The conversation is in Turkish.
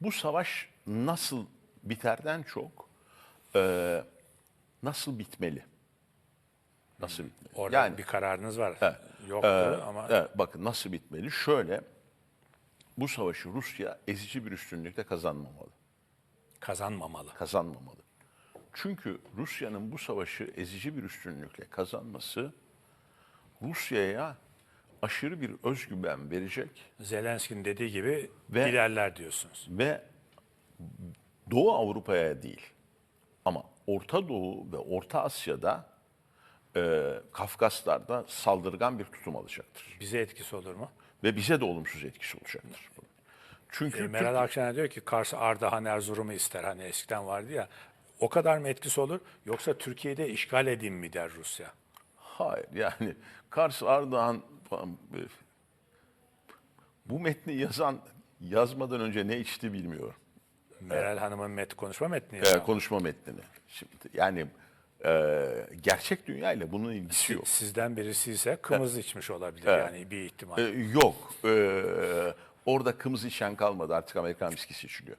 Bu savaş nasıl biterden çok e, nasıl bitmeli? Nasıl bitmeli? Orada yani bir kararınız var. Evet. Yoktu Ee, ama evet, bakın nasıl bitmeli? Şöyle, bu savaşı Rusya ezici bir üstünlükle kazanmamalı. kazanmamalı. Kazanmamalı. Çünkü Rusya'nın bu savaşı ezici bir üstünlükle kazanması Rusya'ya aşırı bir özgüven verecek Zelenski'nin dediği gibi Ve- ilerler diyorsunuz. ve Doğu Avrupa'ya değil ama Orta Doğu ve Orta Asya'da e, Kafkaslar'da saldırgan bir tutum alacaktır. Bize etkisi olur mu? Ve bize de olumsuz etkisi olacaktır. Çünkü E, Meral Akşener diyor ki Kars, Ardahan, Erzurum'u ister. Hani eskiden vardı ya. O kadar mı etkisi olur? Yoksa Türkiye'de işgal edeyim mi der Rusya? Hayır yani Kars Ardahan bu metni yazan yazmadan önce ne içti bilmiyorum. Meral Hanım'ın met konuşma metni. Ee, ya. konuşma metnini. Şimdi yani e, gerçek dünya ile bunun ilgisi yok. Sizden birisi ise kımız içmiş olabilir yani bir ihtimal. Ee, yok. Ee, orada kımız içen kalmadı. Artık Amerikan viskisi içiliyor.